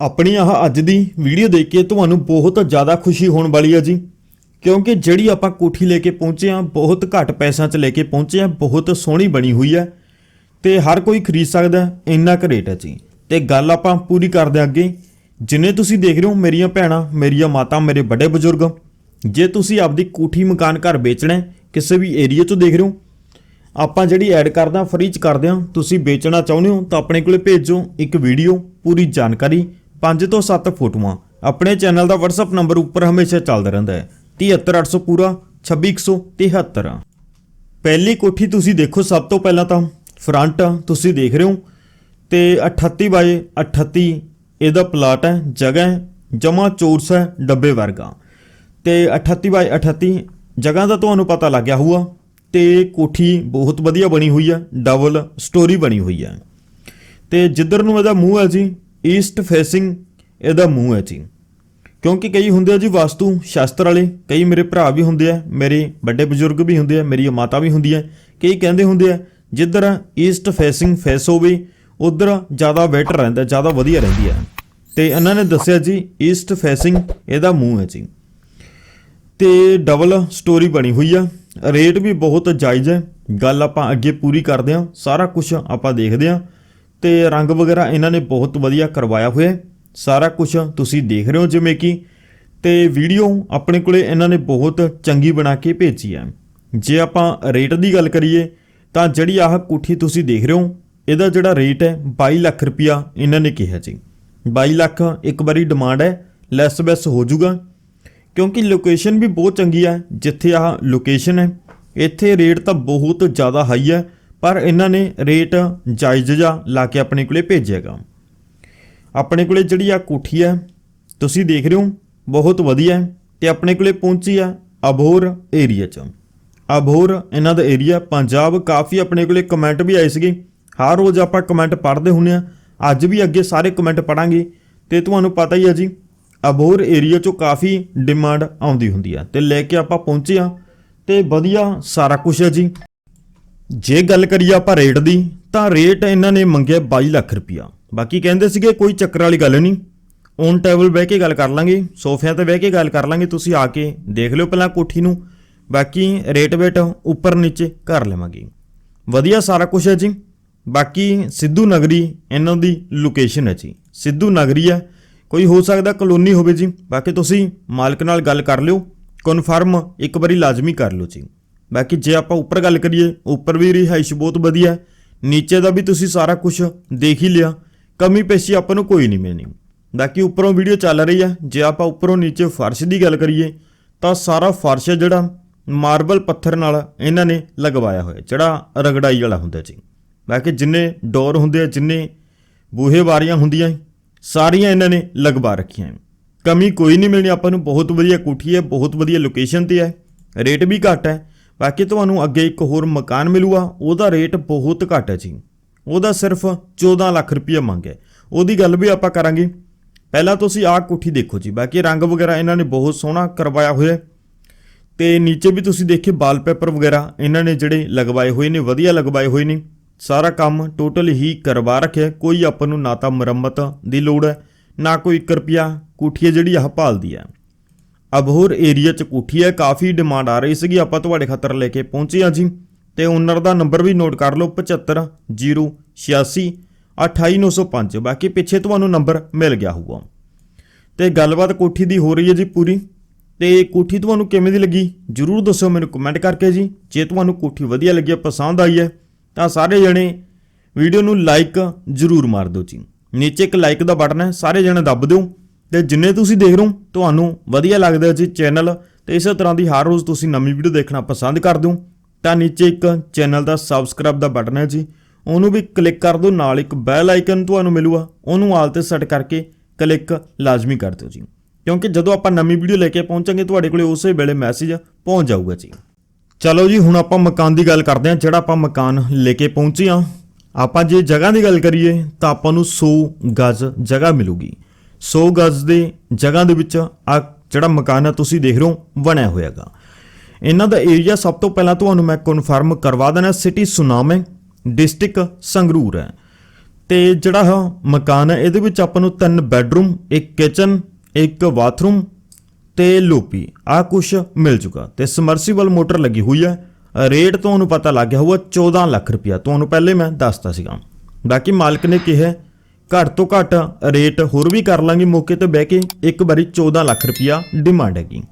ਆਪਣੀ ਆਹ ਅੱਜ ਦੀ ਵੀਡੀਓ ਦੇਖ ਕੇ ਤੁਹਾਨੂੰ ਬਹੁਤ ਜ਼ਿਆਦਾ ਖੁਸ਼ੀ ਹੋਣ ਵਾਲੀ ਹੈ ਜੀ। ਕਿਉਂਕਿ ਜਿਹੜੀ ਆਪਾਂ ਕੋਠੀ ਲੈ ਕੇ ਪਹੁੰਚੇ ਆ ਬਹੁਤ ਘੱਟ ਪੈਸਿਆਂ 'ਚ ਲੈ ਕੇ ਪਹੁੰਚੇ ਆ ਬਹੁਤ ਸੋਹਣੀ ਬਣੀ ਹੋਈ ਹੈ। ਤੇ ਹਰ ਕੋਈ ਖਰੀਦ ਸਕਦਾ ਇੰਨਾ ਕੁ ਰੇਟ ਹੈ ਜੀ। ਤੇ ਗੱਲ ਆਪਾਂ ਪੂਰੀ ਕਰਦੇ ਹਾਂ ਅੱਗੇ। ਜਿੰਨੇ ਤੁਸੀਂ ਦੇਖ ਰਹੇ ਹੋ ਮੇਰੀਆਂ ਭੈਣਾਂ, ਮੇਰੀਆਂ ਮਾਤਾ, ਮੇਰੇ ਵੱਡੇ ਬਜ਼ੁਰਗ, ਜੇ ਤੁਸੀਂ ਆਪਦੀ ਕੋਠੀ ਮਕਾਨ ਘਰ ਵੇਚਣਾ ਕਿਸੇ ਵੀ ਏਰੀਆ 'ਚੋਂ ਦੇਖ ਰਹੇ ਹੋ, ਆਪਾਂ ਜਿਹੜੀ ਐਡ ਕਰਦਾ ਫ੍ਰੀ ਚ ਕਰਦੇ ਹਾਂ। ਤੁਸੀਂ ਵੇਚਣਾ ਚਾਹੁੰਦੇ ਹੋ ਤਾਂ ਆਪਣੇ ਕੋਲੇ ਭੇਜੋ ਇੱਕ ਵੀਡੀਓ, ਪੂਰੀ ਜਾਣਕਾਰੀ। 5 ਤੋਂ 7 ਫੋਟੋਆਂ। ਆਪਣੇ ਚੈਨਲ ਦਾ WhatsApp ਨੰਬਰ ਉੱਪਰ ਹਮੇਸ਼ਾ ਚੱਲਦਾ ਰਹਿੰਦਾ ਹੈ। 73800 ਪੂਰਾ 26173 ਪਹਿਲੀ ਕੋਠੀ ਤੁਸੀਂ ਦੇਖੋ ਸਭ ਤੋਂ ਪਹਿਲਾਂ ਤਾਂ। ਫਰੰਟ ਤੁਸੀਂ ਦੇਖ ਰਹੇ ਹੋ। ਤੇ 38 ਬਾਏ 38 ਇਹਦਾ ਪਲਾਟ ਹੈ, ਜਗ੍ਹਾ ਹੈ, ਜਮਾ ਚੋਰਸ ਹੈ, ਡੱਬੇ ਵਰਗਾ। ਤੇ 38 ਬਾਏ 38 ਜਗ੍ਹਾ ਦਾ ਤੁਹਾਨੂੰ ਪਤਾ ਲੱਗ ਗਿਆ ਹੋਊਗਾ। ਤੇ ਕੋਠੀ ਬਹੁਤ ਵਧੀਆ ਬਣੀ ਹੋਈ ਹੈ ਡਬਲ ਸਟੋਰੀ ਬਣੀ ਹੋਈ ਹੈ। ਤੇ ਜਿੱਧਰ ਨੂੰ ਇਹਦਾ ਮੂੰਹ ਹੈ ਜੀ ਈਸਟ ਫੇਸਿੰਗ ਇਹਦਾ ਮੂੰਹ ਹੈ ਜੀ। ਕਿਉਂਕਿ ਕਈ ਹੁੰਦੇ ਆ ਜੀ ਵਾਸਤੂ ਸ਼ਾਸਤਰ ਵਾਲੇ, ਕਈ ਮੇਰੇ ਭਰਾ ਵੀ ਹੁੰਦੇ ਆ, ਮੇਰੇ ਵੱਡੇ ਬਜ਼ੁਰਗ ਵੀ ਹੁੰਦੇ ਆ ਮੇਰੀ ਮਾਤਾ ਵੀ ਹੁੰਦੀ ਹੈ ਕਈ ਕਹਿੰਦੇ ਹੁੰਦੇ ਆ, ਜਿੱਧਰ ਈਸਟ ਫੇਸਿੰਗ ਫੇਸ ਹੋਵੇ, ਉਧਰ ਜ਼ਿਆਦਾ ਬੈਟਰ ਰਹਿੰਦਾ, ਜ਼ਿਆਦਾ ਵਧੀਆ ਰਹਿੰਦੀ ਹੈ ਤੇ ਇਹਨਾਂ ਨੇ ਦੱਸਿਆ ਜੀ ਈਸਟ ਫੇਸਿੰਗ ਇਹਦਾ ਮੂੰਹ ਹੈ ਜੀ। ਤੇ ਡਬਲ ਸਟੋਰੀ ਬਣੀ ਹੋਈ ਆ। ਰੇਟ ਵੀ ਬਹੁਤ ਜਾਇਜ਼ ਹੈ। ਗੱਲ ਆਪਾਂ ਅੱਗੇ ਪੂਰੀ ਕਰਦੇ ਹਾਂ, ਸਾਰਾ ਕੁਝ ਆਪਾਂ ਦੇਖਦੇ ਹਾਂ। ਤੇ ਰੰਗ ਵਗੈਰਾ ਇਹਨਾਂ ਨੇ ਬਹੁਤ ਵਧੀਆ ਕਰਵਾਇਆ ਹੋਇਆ ਸਾਰਾ ਕੁਝ ਤੁਸੀਂ ਦੇਖ ਰਹੇ ਹੋ ਜਿਵੇਂ ਕਿ ਤੇ ਵੀਡੀਓ ਆਪਣੇ ਕੋਲੇ ਇਹਨਾਂ ਨੇ ਬਹੁਤ ਚੰਗੀ ਬਣਾ ਕੇ ਭੇਜੀ ਹੈ। ਜੇ ਆਪਾਂ ਰੇਟ ਦੀ ਗੱਲ ਕਰੀਏ ਤਾਂ ਜਿਹੜੀ ਆਹ ਕੋਠੀ ਤੁਸੀਂ ਦੇਖ ਰਹੇ ਹੋ, ਇਹਦਾ ਜਿਹੜਾ ਰੇਟ ਹੈ 22 ਲੱਖ ਰੁਪਇਆ ਇਹਨਾਂ ਨੇ ਕਿਹਾ ਜੀ। 22 ਲੱਖ ਇੱਕ ਵਾਰੀ ਡਿਮਾਂਡ ਹੈ, ਲੈਸ ਬੈਸ ਹੋ ਜਾਊਗਾ। ਕਿਉਂਕਿ ਲੋਕੇਸ਼ਨ ਵੀ ਬਹੁਤ ਚੰਗੀ ਹੈ, ਜਿੱਥੇ ਆਹ ਲੋਕੇਸ਼ਨ ਹੈ, ਇੱਥੇ ਰੇਟ ਤਾਂ ਬਹੁਤ ਜ਼ਿਆਦਾ ਹਾਈ ਹੈ। ਪਰ ਇਹਨਾਂ ਨੇ ਰੇਟ ਜਾਇਜ਼ ਜਿਹਾ ਲਾ ਕੇ ਆਪਣੇ ਕੋਲੇ ਭੇਜਿਆਗਾ ਆਪਣੇ ਕੋਲੇ ਜਿਹੜੀ ਆ ਕੋਠੀ ਹੈ, ਤੁਸੀਂ ਦੇਖ ਰਹੇ ਹੋ, ਬਹੁਤ ਵਧੀਆ ਹੈ ਤੇ ਆਪਣੇ ਕੋਲੇ ਪਹੁੰਚੀ ਆ ਅਬੋਰ ਏਰੀਆ 'ਚ। ਅਬੋਰ ਇਹਨਾਂ ਦਾ ਏਰੀਆ ਪੰਜਾਬ ਕਾਫੀ ਆਪਣੇ ਕੋਲੇ ਕਮੈਂਟ ਵੀ ਆਏ ਸੀਗੇ। ਹਰ ਰੋਜ਼ ਆਪਾਂ ਕਮੈਂਟ ਪੜ੍ਹਦੇ ਹੁੰਨੇ ਆ ਅੱਜ ਵੀ ਅੱਗੇ ਸਾਰੇ ਕਮੈਂਟ ਪੜਾਂਗੇ ਤੇ ਤੁਹਾਨੂੰ ਪਤਾ ਹੀ ਹੈ ਜੀ ਅਬੋਰ ਏਰੀਆ 'ਚੋਂ ਕਾਫੀ ਡਿਮਾਂਡ ਆਉਂਦੀ ਹੁੰਦੀ ਆ। ਤੇ ਲੈ ਕੇ ਆਪਾਂ ਪਹੁੰਚੇ ਆ ਤੇ ਵਧੀਆ ਸਾਰਾ ਕੁਝ ਹੈ ਜੀ। ਜੇ ਗੱਲ ਕਰੀਏ ਆਪਾਂ ਰੇਟ ਦੀ, ਤਾਂ ਰੇਟ ਇਹਨਾਂ ਨੇ ਮੰਗਿਆ 22 ਲੱਖ ਰੁਪਇਆ ਬਾਕੀ ਕਹਿੰਦੇ ਸੀਗੇ ਕੋਈ ਚੱਕਰ ਵਾਲੀ ਗੱਲ ਨਹੀਂ। ਔਨ ਟੇਬਲ ਬਹਿ ਕੇ ਗੱਲ ਕਰ ਲਾਂਗੇ, ਸੋਫਿਆਂ ਤੇ ਬਹਿ ਕੇ ਗੱਲ ਕਰ ਲਾਂਗੇ, ਤੁਸੀਂ ਆ ਕੇ ਦੇਖ ਲਿਓ ਪਹਿਲਾਂ ਕੋਠੀ ਨੂੰ। ਬਾਕੀ ਰੇਟ ਵੇਟ ਉੱਪਰ ਨੀਚੇ ਕਰ ਲਵਾਂਗੇ। ਵਧੀਆ ਸਾਰਾ ਕੁਝ ਹੈ ਜੀ। ਬਾਕੀ ਸਿੱਧੂ ਨਗਰੀ, ਇਹਨਾਂ ਦੀ ਲੋਕੇਸ਼ਨ ਹੈ ਜੀ। ਸਿੱਧੂ ਨਗਰੀ ਹੈ। ਕੋਈ ਹੋ ਸਕਦਾ ਕਲੋਨੀ ਹੋਵੇ ਜੀ। ਬਾਕੀ ਤੁਸੀਂ ਮਾਲਕ ਨਾਲ ਗੱਲ ਕਰ ਲਿਓ। ਕਨਫਰਮ ਇੱਕ ਵਾਰੀ ਲਾਜ਼ਮੀ ਕਰ ਲਿਓ ਜੀ। ਬਾਕੀ ਜੇ ਆਪਾਂ ਉੱਪਰ ਗੱਲ ਕਰੀਏ, ਉੱਪਰ ਵੀ ਰਿਹਾਇਸ਼ ਬਹੁਤ ਵਧੀਆ ਨੀਚੇ ਦਾ ਵੀ ਤੁਸੀਂ ਸਾਰਾ ਕੁਝ ਦੇਖ ਹੀ ਲਿਆ। ਕਮੀ ਪੇਸ਼ੀ ਆਪਾਂ ਨੂੰ ਕੋਈ ਨਹੀਂ ਮਿਲਣੀ। ਬਾਕੀ ਉੱਪਰੋਂ ਵੀਡੀਓ ਚੱਲ ਰਹੀ ਹੈ। ਜੇ ਆਪਾਂ ਉੱਪਰੋਂ ਨੀਚੇ ਫਰਸ਼ ਦੀ ਗੱਲ ਕਰੀਏ, ਤਾਂ ਸਾਰਾ ਫਰਸ਼ ਜਿਹੜਾ ਮਾਰਬਲ ਪੱਥਰ ਨਾਲ ਇਹਨਾਂ ਨੇ ਲਗਵਾਇਆ ਹੋਇਆ, ਜਿਹੜਾ ਰਗੜਾਈ ਵਾਲਾ ਹੁੰਦਾ ਜੀ। ਬਾਕੀ ਜਿੰਨੇ ਡੋਰ ਹੁੰਦੇ ਆ, ਜਿੰਨੇ ਬੂਹੇ ਬਾਰੀਆਂ ਹੁੰਦੀਆਂ, ਸਾਰੀਆਂ ਇਹਨਾਂ ਨੇ ਲਗਵਾ ਰੱਖੀਆਂ ਕਮੀ ਕੋਈ ਨਹੀਂ ਮਿਲਣੀ, ਆਪਾਂ ਨੂੰ ਬਹੁਤ ਵਧੀਆ ਕੋਠੀ ਹੈ, ਬਹੁਤ ਵਧੀਆ ਲੋਕੇਸ਼ਨ ਤੇ ਹੈ। ਰੇਟ ਵੀ ਘੱਟ ਹੈ। ਬਾਕੀ ਤੁਹਾਨੂੰ ਅੱਗੇ ਇੱਕ ਹੋਰ ਮਕਾਨ ਮਿਲੂਗਾ, ਉਹਦਾ ਰੇਟ ਬਹੁਤ ਘੱਟ ਹੈ ਜੀ। ਉਹਦਾ ਸਿਰਫ 14 ਲੱਖ ਰੁਪਏ ਮੰਗਿਆ ਉਹਦੀ ਗੱਲ ਵੀ ਆਪਾਂ ਕਰਾਂਗੇ। ਪਹਿਲਾਂ ਤੁਸੀਂ ਆਹ ਕੋਠੀ ਦੇਖੋ ਜੀ, ਬਾਕੀ ਰੰਗ ਵਗੈਰਾ ਇਹਨਾਂ ਨੇ ਬਹੁਤ ਸੋਹਣਾ ਕਰਵਾਇਆ ਹੋਇਆ ਹੈ। ਤੇ ਨੀਚੇ ਵੀ ਤੁਸੀਂ ਦੇਖੇ ਵਾਲਪੇਪਰ ਵਗੈਰਾ ਇਹਨਾਂ ਨੇ ਜਿਹੜੇ ਲਗਵਾਏ ਹੋਏ ਨੇ, ਵਧੀਆ ਲਗਵਾਏ ਹੋਏ ਨੇ। ਸਾਰਾ ਕੰਮ ਟੋਟਲ ਹੀ ਕਰਵਾ ਰੱਖਿਆ ਕੋਈ ਆਪਾਂ ਨੂੰ ਨਾ ਤਾਂ ਮੁਰੰਮਤ ਦੀ ਲੋੜ ਹੈ, ਨਾ ਕੋਈ 1 ਰੁਪਿਆ ਕੋਠੀ ਹੈ ਜਿਹੜੀ ਆਹ ਭਾਲਦੀ ਹੈ। ਅਬਹੋਰ ਏਰੀਆ ਚ ਕੋਠੀ ਹੈ, ਕਾਫੀ ਡਿਮਾਂਡ ਆ ਰਹੀ ਸੀਗੀ, ਆਪਾਂ ਤੁਹਾਡੇ ਖਾਤਰ ਲੈ ਕੇ ਪਹੁੰਚੇ ਹਾਂ ਜੀ। ਤੇ ਓਨਰ ਦਾ ਨੰਬਰ ਵੀ ਨੋਟ ਕਰ ਲਓ 75086 28905 ਬਾਕੀ ਪਿੱਛੇ ਤੁਹਾਨੂੰ ਨੰਬਰ ਮਿਲ ਗਿਆ ਹੋਊਗਾ। ਤੇ ਗੱਲਬਾਤ ਕੋਠੀ ਦੀ ਹੋ ਰਹੀ ਹੈ ਜੀ ਪੂਰੀ। ਤੇ ਕੋਠੀ ਤੁਹਾਨੂੰ ਕਿਵੇਂ ਦੀ ਲੱਗੀ? ਜਰੂਰ ਦੱਸੋ ਮੈਨੂੰ ਕਮੈਂਟ ਕਰਕੇ ਜੀ। ਜੇ ਤੁਹਾਨੂੰ ਕੋਠੀ ਵਧੀਆ ਲੱਗੀ ਹੈ, ਪਸੰਦ ਆਈ ਹੈ, ਤਾਂ ਸਾਰੇ ਜਣੇ ਵੀਡੀਓ ਨੂੰ ਲਾਈਕ ਜਰੂਰ ਮਾਰ ਦਿਓ ਜੀ। ਨੀਚੇ ਇੱਕ ਲਾਈਕ ਦਾ ਬਟਨ ਹੈ, ਸਾਰੇ ਜਣੇ ਦੱਬ ਦਿਓ। ਤੇ ਜਿੰਨੇ ਤੁਸੀਂ ਦੇਖ ਰਹੇ ਹੋ, ਤੁਹਾਨੂੰ ਵਧੀਆ ਲੱਗਦਾ ਜੀ ਚੈਨਲ। ਤੇ ਇਸੇ ਤਰ੍ਹਾਂ ਦੀ ਹਰ ਰੋਜ਼ ਤੁਸੀਂ ਨਵੀਂ ਵੀਡੀਓ ਦੇਖਣਾ ਪਸੰਦ ਕਰਦੇ ਹੋ, ਤਾਂ ਨੀਚੇ ਇੱਕ ਚੈਨਲ ਦਾ ਸਬਸਕ੍ਰਾਈਬ ਦਾ ਬਟਨ ਹੈ ਜੀ। ਉਹਨੂੰ ਵੀ ਕਲਿੱਕ ਕਰ ਦਿਓ, ਨਾਲ ਇੱਕ ਬੈਲ ਆਈਕਨ ਤੁਹਾਨੂੰ ਮਿਲੂਗਾ। ਉਹਨੂੰ ਆਲ ਤੇ ਸੈੱਟ ਕਰਕੇ ਕਲਿੱਕ ਲਾਜ਼ਮੀ ਕਰ ਦਿਓ ਜੀ। ਕਿਉਂਕਿ ਜਦੋਂ ਆਪਾਂ ਨਵੀਂ ਵੀਡੀਓ ਲੈ ਕੇ ਪਹੁੰਚਾਂਗੇ, ਤੁਹਾਡੇ ਕੋਲੇ ਉਸੇ ਵੇਲੇ ਮੈਸੇਜ ਪਹੁੰਚ ਜਾਊਗਾ ਜੀ। ਚਲੋ ਜੀ, ਹੁਣ ਆਪਾਂ ਮਕਾਨ ਦੀ ਗੱਲ ਕਰਦੇ ਹਾਂ, ਜਿਹੜਾ ਆਪਾਂ ਮਕਾਨ ਲੈ ਕੇ ਪਹੁੰਚੇ ਹਾਂ। ਆਪਾਂ ਜੇ ਜਗ੍ਹਾ ਦੀ ਗੱਲ ਕਰੀਏ, ਤਾਂ ਆਪਾਂ ਨੂੰ 100 ਗਜ਼ ਜਗ੍ਹਾ ਮਿਲੂਗੀ। 100 ਗਜ਼ ਦੇ ਜਗ੍ਹਾ ਦੇ ਵਿੱਚ ਆ ਜਿਹੜਾ ਮਕਾਨ ਹੈ ਤੁਸੀਂ ਦੇਖ ਰਹੇ ਹੋ, ਬਣਿਆ ਹੋਇਆਗਾ। ਇਹਨਾਂ ਦਾ ਏਰੀਆ ਸਭ ਤੋਂ ਪਹਿਲਾਂ ਤੁਹਾਨੂੰ ਮੈਂ ਕਨਫਰਮ ਕਰਵਾ ਦੇਣਾ ਸਿਟੀ ਸੁਨਾਮ ਹੈ ਡਿਸਟ੍ਰਿਕਟ ਸੰਗਰੂਰ ਹੈ। ਤੇ ਜਿਹੜਾ ਮਕਾਨ ਹੈ, ਇਹਦੇ ਵਿੱਚ ਆਪਾਂ ਨੂੰ ਤਿੰਨ ਬੈੱਡਰੂਮ ਇੱਕ ਕਿਚਨ ਇੱਕ ਬਾਥਰੂਮ ਤੇ ਲੋਪੀ ਆ ਕੁਛ ਮਿਲ ਚੁੱਕਾ ਤੇ ਸਮਰਸੀਬਲ ਮੋਟਰ ਲੱਗੀ ਹੋਈ ਹੈ ਰੇਟ ਤੁਹਾਨੂੰ ਪਤਾ ਲੱਗ ਗਿਆ ਹੋਊਗਾ 14 ਲੱਖ ਰੁਪਇਆ। ਤੁਹਾਨੂੰ ਪਹਿਲੇ ਮੈਂ ਦੱਸਤਾ ਸੀਗਾ। ਬਾਕੀ ਮਾਲਕ ਨੇ ਕਿਹਾ ਘੱਟ ਤੋਂ ਘੱਟ ਰੇਟ ਹੋਰ ਵੀ ਕਰ ਲਾਂਗੇ ਮੌਕੇ ਤੇ ਬਹਿ ਕੇ। ਇੱਕ ਵਾਰੀ 14 ਲੱਖ ਰੁਪਇਆ ਡਿਮਾਂਡ ਹੈਗੀ।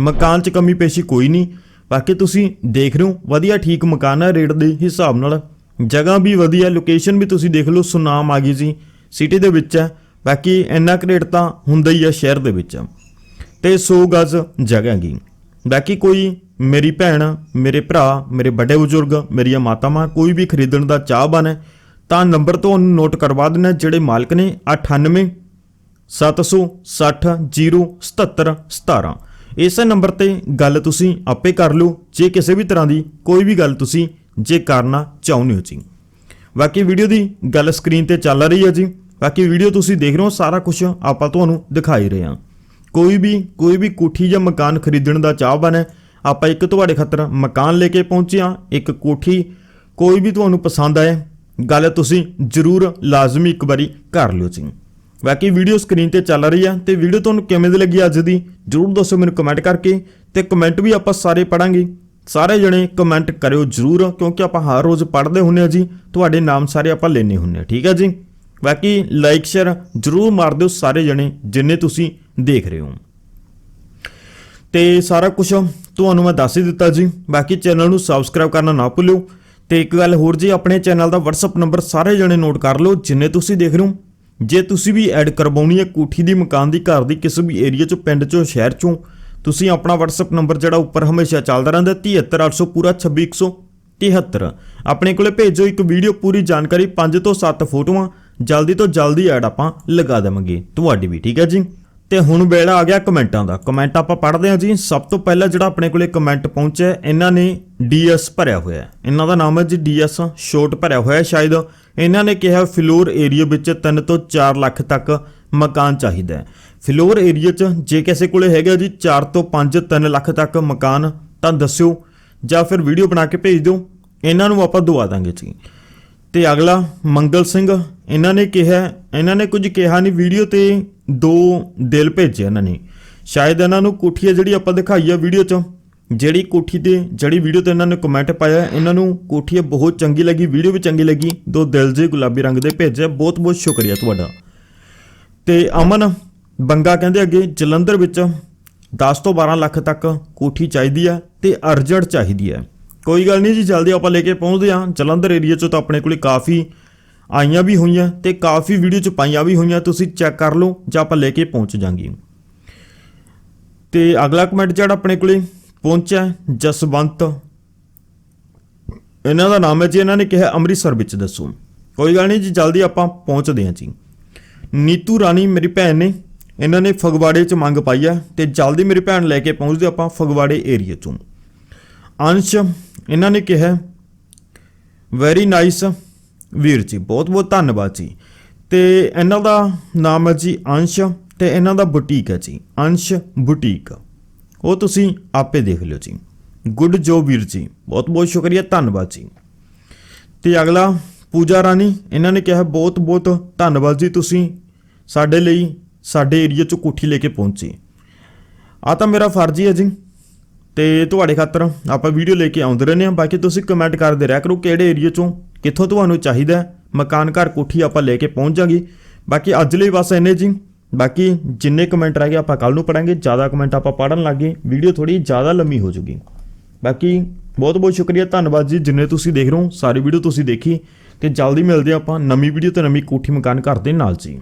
ਮਕਾਨ 'ਚ ਕਮੀ ਪੇਸ਼ੀ ਕੋਈ ਨਹੀਂ। ਬਾਕੀ ਤੁਸੀਂ ਦੇਖ ਰਹੇ ਹੋ, ਵਧੀਆ ਠੀਕ ਮਕਾਨ ਹੈ ਰੇਟ ਦੇ ਹਿਸਾਬ ਨਾਲ। ਜਗ੍ਹਾ ਵੀ ਵਧੀਆ ਲੋਕੇਸ਼ਨ ਵੀ ਤੁਸੀਂ ਦੇਖ ਲਓ, ਸੁਨਾਮ ਆ ਗਈ ਜੀ ਸਿਟੀ ਦੇ ਵਿੱਚ ਹੈ ਬਾਕੀ ਇੰਨਾ ਕੁ ਰੇਟ ਤਾਂ ਹੁੰਦਾ ਹੀ ਹੈ ਸ਼ਹਿਰ ਦੇ ਵਿੱਚ। ਤੇ 100 ਗਜ਼ ਜਗ੍ਹਾ ਗਈ ਬਾਕੀ ਕੋਈ ਮੇਰੀ ਭੈਣ, ਮੇਰੇ ਭਰਾ, ਮੇਰੇ ਵੱਡੇ ਬਜ਼ੁਰਗ, ਮੇਰੀਆਂ ਮਾਤਾਵਾਂ ਕੋਈ ਵੀ ਖਰੀਦਣ ਦਾ ਚਾਹਵਾਨ ਹੈ ਤਾਂ ਨੰਬਰ ਤੁਹਾਨੂੰ ਨੋਟ ਕਰਵਾ ਦੇਣਾ ਜਿਹੜੇ ਮਾਲਕ ਨੇ 98 760 077 17 ਇਸੇ ਨੰਬਰ ਤੇ ਗੱਲ ਤੁਸੀਂ ਆਪੇ ਕਰ ਲਓ। ਜੇ ਕਿਸੇ ਵੀ ਤਰ੍ਹਾਂ ਦੀ ਕੋਈ ਵੀ ਗੱਲ ਤੁਸੀਂ ਜੇ ਕਰਨਾ ਚਾਹੁੰਦੇ ਹੋ ਜੀ। ਬਾਕੀ ਵੀਡੀਓ ਦੀ ਗੱਲ ਸਕਰੀਨ ਤੇ ਚੱਲ ਰਹੀ ਹੈ ਜੀ। ਬਾਕੀ ਵੀਡੀਓ ਤੁਸੀਂ ਦੇਖ ਰਹੇ ਹੋ, ਸਾਰਾ ਕੁਝ ਆਪਾਂ ਤੁਹਾਨੂੰ ਦਿਖਾਈ ਰਹੇ ਹਾਂ। ਕੋਈ ਵੀ ਕੋਈ ਵੀ ਕੋਠੀ ਜਾਂ ਮਕਾਨ ਖਰੀਦਣ ਦਾ ਚਾਹਵਾਨ ਹੈ, ਆਪਾਂ ਇੱਕ ਤੁਹਾਡੇ ਖਾਤਰ ਮਕਾਨ ਲੈ ਕੇ ਪਹੁੰਚੇ ਹਾਂ, ਇੱਕ ਕੋਠੀ ਕੋਈ ਵੀ ਤੁਹਾਨੂੰ ਪਸੰਦ ਆਏ ਗੱਲ ਤੁਸੀਂ ਜ਼ਰੂਰ ਲਾਜ਼ਮੀ ਇੱਕ ਵਾਰੀ ਕਰ ਲਿਓ ਜੀ ਬਾਕੀ ਵੀਡੀਓ ਸਕਰੀਨ ਤੇ ਚੱਲ ਰਹੀ ਆ ਤੇ ਵੀਡੀਓ ਤੁਹਾਨੂੰ ਕਿਵੇਂ ਦੀ ਲੱਗੀ ਅੱਜ ਦੀ, ਜਰੂਰ ਦੱਸੋ ਮੈਨੂੰ ਕਮੈਂਟ ਕਰਕੇ ਤੇ ਕਮੈਂਟ ਵੀ ਆਪਾਂ ਸਾਰੇ ਪੜਾਂਗੇ। ਸਾਰੇ ਜਣੇ ਕਮੈਂਟ ਕਰਿਓ ਜਰੂਰ, ਕਿਉਂਕਿ ਆਪਾਂ ਹਰ ਰੋਜ਼ ਪੜ੍ਹਦੇ ਹੁੰਨੇ ਆ ਜੀ, ਤੁਹਾਡੇ ਨਾਮ ਸਾਰੇ ਆਪਾਂ ਲੈਣੇ ਹੁੰਨੇ ਆ, ਠੀਕ ਆ ਜੀ? ਬਾਕੀ ਲਾਈਕ ਸ਼ੇਅਰ ਜਰੂਰ ਮਾਰ ਦਿਓ ਸਾਰੇ ਜਣੇ ਜਿੰਨੇ ਤੁਸੀਂ ਦੇਖ ਰਹੇ ਹੋ। ਤੇ ਸਾਰਾ ਕੁਝ ਤੁਹਾਨੂੰ ਮੈਂ ਦੱਸ ਹੀ ਦਿੱਤਾ ਜੀ, ਬਾਕੀ ਚੈਨਲ ਨੂੰ ਸਬਸਕ੍ਰਾਈਬ ਕਰਨਾ ਨਾ ਭੁੱਲਿਓ। ਤੇ ਇੱਕ ਗੱਲ ਹੋਰ ਜੀ, ਆਪਣੇ ਚੈਨਲ ਦਾ WhatsApp ਨੰਬਰ ਸਾਰੇ ਜਣੇ ਨੋਟ ਕਰ ਲਓ, ਜਿੰਨੇ ਤੁਸੀਂ ਦੇਖ ਰਹੇ ਹੋ। ਜੇ ਤੁਸੀਂ ਵੀ ਐਡ ਕਰਵਾਉਣੀ ਹੈ ਕੋਠੀ ਦੀ ਮਕਾਨ ਦੀ, ਘਰ ਦੀ ਕਿਸੇ ਵੀ ਏਰੀਆ ਚੋਂ, ਪਿੰਡ ਚੋਂ, ਸ਼ਹਿਰ ਚੋਂ, ਤੁਸੀਂ ਆਪਣਾ WhatsApp ਨੰਬਰ ਜਿਹੜਾ ਉੱਪਰ ਹਮੇਸ਼ਾ ਚੱਲਦਾ ਰਹਿੰਦਾ 73800 ਪੂਰਾ 26173 ਆਪਣੇ ਕੋਲੇ ਭੇਜੋ ਇੱਕ ਵੀਡੀਓ ਪੂਰੀ ਜਾਣਕਾਰੀ 5 ਤੋਂ 7 ਫੋਟੋਆਂ। ਜਲਦੀ ਤੋਂ ਜਲਦੀ ਐਡ ਆਪਾਂ ਲਗਾ ਦੇਵਾਂਗੇ। ਤੁਹਾਡੀ ਵੀ ਠੀਕ ਹੈ ਜੀ। ਤੇ ਹੁਣ ਵੇਲਾ ਆ ਗਿਆ ਕਮੈਂਟਾਂ ਦਾ। ਕਮੈਂਟ ਆਪਾਂ ਪੜ੍ਹਦੇ ਹਾਂ ਜੀ। ਸਭ ਤੋਂ ਪਹਿਲਾਂ ਜਿਹੜਾ ਆਪਣੇ ਕੋਲੇ ਕਮੈਂਟ ਪਹੁੰਚਿਆ, ਇਹਨਾਂ ਨੇ ਡੀਐਸ ਭਰਿਆ ਹੋਇਆ ਹੈ। ਇਹਨਾਂ ਦਾ ਨਾਮ ਹੈ ਜੀ ਡੀਐਸ, ਸ਼ੋਰਟ ਭਰਿਆ ਹੋਇਆ ਹੈ ਸ਼ਾਇਦ। ਇਹਨਾਂ ਨੇ ਕਿਹਾ ਫਲੋਰ ਏਰੀਆ ਵਿੱਚ 3 ਤੋਂ 4 ਲੱਖ ਤੱਕ ਮਕਾਨ ਚਾਹੀਦਾ ਹੈ। ਫਲੋਰ ਏਰੀਆ 'ਚ ਜੇ ਕਿਸੇ ਕੋਲੇ ਹੈਗਾ ਜੀ 4 ਤੋਂ 5 3 ਲੱਖ ਤੱਕ ਮਕਾਨ, ਤਾਂ ਦੱਸਿਓ। ਜਾਂ ਫਿਰ ਵੀਡੀਓ ਬਣਾ ਕੇ ਭੇਜ ਦਿਓ। ਇਹਨਾਂ ਨੂੰ ਆਪਾਂ ਦਵਾ ਦਾਂਗੇ ਜੀ। ਤੇ ਅਗਲਾ, ਮੰਗਲ ਸਿੰਘ। ਇਹਨਾਂ ਨੇ ਕਿਹਾ, ਇਹਨਾਂ ਨੇ ਕੁਝ ਕਿਹਾ ਨਹੀਂ ਵੀਡੀਓ ਤੇ ਦੋ ਦਿਲ ਭੇਜੇ ਇਹਨਾਂ ਨੇ। ਸ਼ਾਇਦ ਇਹਨਾਂ ਨੂੰ ਕੋਠੀ ਹੈ ਜਿਹੜੀ ਆਪਾਂ ਦਿਖਾਈ ਆ ਵੀਡੀਓ 'ਚ। ਜਿਹੜੀ ਕੋਠੀ ਤੇ, ਜਿਹੜੀ ਵੀਡੀਓ ਤੇ ਇਹਨਾਂ ਨੇ ਕਮੈਂਟ ਪਾਇਆ, ਇਹਨਾਂ ਨੂੰ ਕੋਠੀ ਬਹੁਤ ਚੰਗੀ ਲੱਗੀ, ਵੀਡੀਓ ਵੀ ਚੰਗੀ ਲੱਗੀ। ਦੋ ਦਿਲ ਜੇ ਗੁਲਾਬੀ ਰੰਗ ਦੇ ਭੇਜੇ ਬਹੁਤ ਬਹੁਤ ਸ਼ੁਕਰੀਆ ਤੁਹਾਡਾ। ਤੇ ਅਮਨ, ਬੰਗਾ ਕਹਿੰਦੇ ਅੱਗੇ, ਜਲੰਧਰ ਵਿੱਚ 10 ਤੋਂ 12 ਲੱਖ ਤੱਕ ਕੋਠੀ ਚਾਹੀਦੀ ਹੈ ਤੇ ਅਰਜੜ ਚਾਹੀਦੀ ਹੈ ਕੋਈ ਗੱਲ ਨਹੀਂ ਜੀ, ਜਲਦੀ ਆਪਾਂ ਲੈ ਕੇ ਪਹੁੰਚਦੇ ਹਾਂ। ਜਲੰਧਰ ਏਰੀਆ 'ਚੋਂ ਤਾਂ ਆਪਣੇ ਕੋਲੇ ਕਾਫੀ ਆਈਆਂ ਵੀ ਹੋਈਆਂ ਤੇ ਕਾਫੀ ਵੀਡੀਓ 'ਚ ਪਾਈਆਂ ਵੀ ਹੋਈਆਂ, ਤੁਸੀਂ ਚੈੱਕ ਕਰ ਲਓ ਜਾਂ ਆਪਾਂ ਲੈ ਕੇ ਪਹੁੰਚ ਜਾਾਂਗੇ। ਤੇ ਅਗਲਾ ਕਮੈਂਟ ਜਿਹੜਾ ਆਪਣੇ ਕੋਲੇ ਪਹੁੰਚਿਆ ਜਸਵੰਤ। ਇਹਨਾਂ ਦਾ ਨਾਮ ਹੈ ਜੀ, ਇਹਨਾਂ ਨੇ ਕਿਹਾ ਅੰਮ੍ਰਿਤਸਰ ਵਿੱਚ ਦੱਸੋ। ਕੋਈ ਗੱਲ ਨਹੀਂ ਜੀ, ਜਲਦੀ ਆਪਾਂ ਪਹੁੰਚਦੇ ਹਾਂ ਜੀ। ਨੀਤੂ ਰਾਣੀ ਮੇਰੀ ਭੈਣ ਨੇ, ਇਹਨਾਂ ਨੇ ਫਗਵਾੜੇ 'ਚ ਮੰਗ ਪਾਈ ਹੈ ਤੇ ਜਲਦੀ ਮੇਰੀ ਭੈਣ ਲੈ ਕੇ ਪਹੁੰਚਦੇ ਆਪਾਂ ਫਗਵਾੜੇ ਏਰੀਆ 'ਚੋਂ। ਅੰਸ਼ ਇਹਨਾਂ ਨੇ ਕਿਹਾ ਵੈਰੀ ਨਾਈਸ ਵੀਰ ਜੀ, ਬਹੁਤ ਬਹੁਤ ਧੰਨਵਾਦ ਜੀ। ਤੇ ਇਹਨਾਂ ਦਾ ਨਾਮ ਹੈ ਜੀ ਅੰਸ਼ ਤੇ ਇਹਨਾਂ ਦਾ ਬੁਟੀਕ ਹੈ ਜੀ, ਅੰਸ਼ ਬੁਟੀਕ। ਉਹ ਤੁਸੀਂ ਆਪੇ ਦੇਖ ਲਿਓ ਜੀ। ਗੁੱਡ ਜੋ ਵੀਰ ਜੀ, ਬਹੁਤ ਬਹੁਤ ਸ਼ੁਕਰੀਆ, ਧੰਨਵਾਦ ਜੀ। ਤੇ ਅਗਲਾ, ਪੂਜਾ ਰਾਣੀ, ਇਹਨਾਂ ਨੇ ਕਿਹਾ, ਬਹੁਤ ਬਹੁਤ ਧੰਨਵਾਦ ਜੀ ਤੁਸੀਂ ਸਾਡੇ ਲਈ, ਸਾਡੇ ਏਰੀਆ 'ਚ ਕੋਠੀ ਲੈ ਕੇ ਪਹੁੰਚੇ। ਆ ਤਾਂ ਮੇਰਾ ਫਰਜ਼ ਹੀ ਹੈ ਜੀ। ਤੇ ਤੁਹਾਡੇ ਖਾਤਰ ਆਪਾਂ ਵੀਡੀਓ ਲੈ ਕੇ ਆਉਂਦੇ ਰਹਿੰਦੇ ਹਾਂ। ਬਾਕੀ ਤੁਸੀਂ ਕਮੈਂਟ ਕਰਦੇ ਰਹਿ ਕਰੋ ਕਿਹੜੇ ਏਰੀਆ 'ਚੋਂ ਕਿੱਥੋਂ ਤੁਹਾਨੂੰ ਚਾਹੀਦਾ ਮਕਾਨ ਘਰ ਕੋਠੀ ਆਪਾਂ ਲੈ ਕੇ ਪਹੁੰਚ ਜਾਾਂਗੇ। ਬਾਕੀ ਅੱਜ ਲਈ ਬਸ ਇੰਨੇ ਜੀ। ਬਾਕੀ ਜਿੰਨੇ ਕਮੈਂਟ ਰਹਿ ਗਏ ਆਪਾਂ ਕੱਲ ਨੂੰ ਪੜਾਂਗੇ। ਜ਼ਿਆਦਾ ਕਮੈਂਟ ਆਪਾਂ ਪੜਨ ਲੱਗੇ ਵੀਡੀਓ ਥੋੜੀ ਜ਼ਿਆਦਾ ਲੰਮੀ ਹੋ ਜੂਗੀ। ਬਾਕੀ ਬਹੁਤ ਬਹੁਤ ਸ਼ੁਕਰੀਆ, ਧੰਨਵਾਦ ਜੀ। ਜਿੰਨੇ ਤੁਸੀਂ ਦੇਖ ਰਹੇ ਹੋ, ਸਾਰੀ ਵੀਡੀਓ ਤੁਸੀਂ ਦੇਖੀ। ਤੇ ਜਲਦੀ ਮਿਲਦੇ ਹਾਂ ਆਪਾਂ ਨਵੀਂ ਵੀਡੀਓ ਤੇ ਨਵੀਂ ਕੋਠੀ ਮਕਾਨ ਘਰ ਦੇ ਨਾਲ ਜੀ।